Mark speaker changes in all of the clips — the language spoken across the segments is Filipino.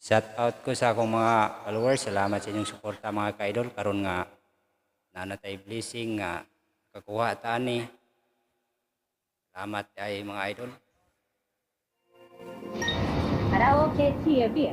Speaker 1: Shout out ko sa akong mga followers. Salamat sa inyong suporta mga kaidol. Karon nga nanatay blessing nga kakuha tani. Salamat ay mga idol.
Speaker 2: Karaoke
Speaker 1: Tia Beer.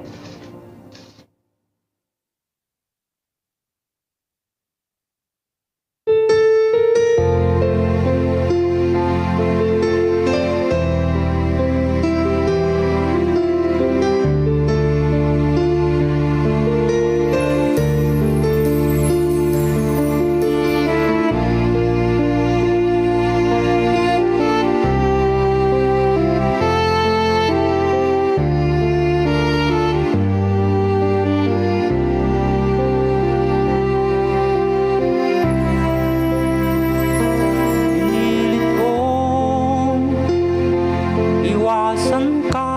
Speaker 1: Iwasan ka.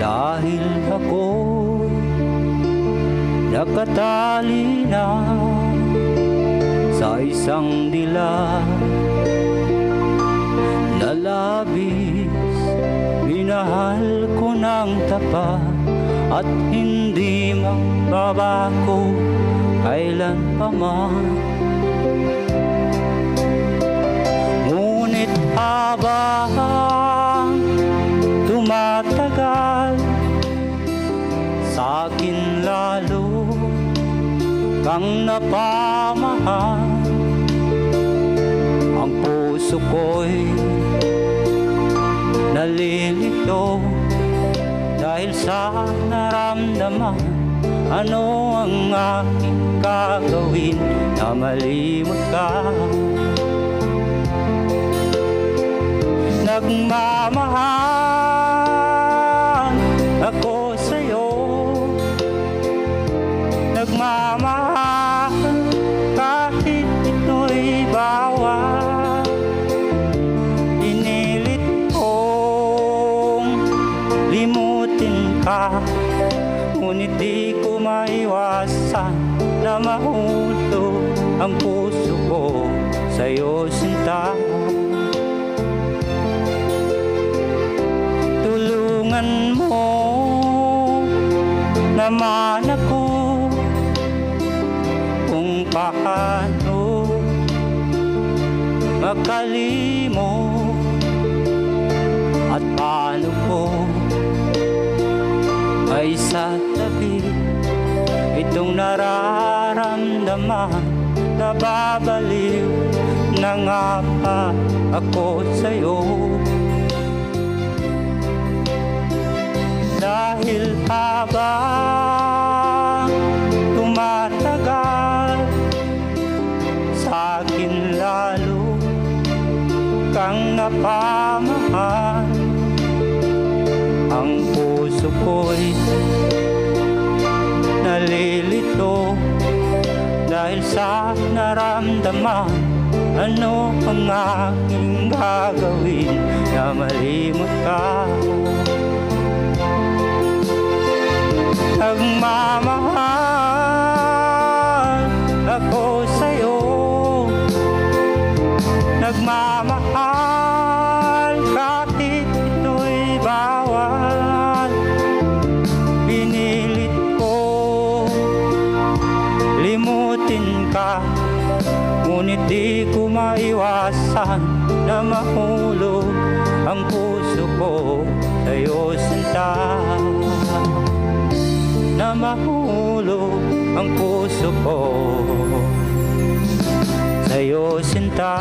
Speaker 1: Dahil ako nakatali na Sa isang dila na labis. Minahal ko ng tapat At hindi magbabago kailan pa man. Ngunit habang kang napamahal Ang puso ko'y nalilito. Dahil sa naramdaman Ano ang aking gagawin na malimot ka? Nagmamahal ka Ngunit di ko maiwasan na mahulog ang puso ko sa'yo sinta. Tulungan mo naman ako kung paano makalimo at paano ko ay sa tabi itong nararamdaman. Na babaliw na nga ba ako sa'yo. Dahil habang tumatagal sa akin lalo kang napamahal puso ko'y nalilito dahil sa naramdaman. Ano ang aking gagawin? Na malimot ka Ngunit di ko maiwasan na mahulog ang puso ko sa'yo sinta. Na mahulog ang puso ko sa'yo sinta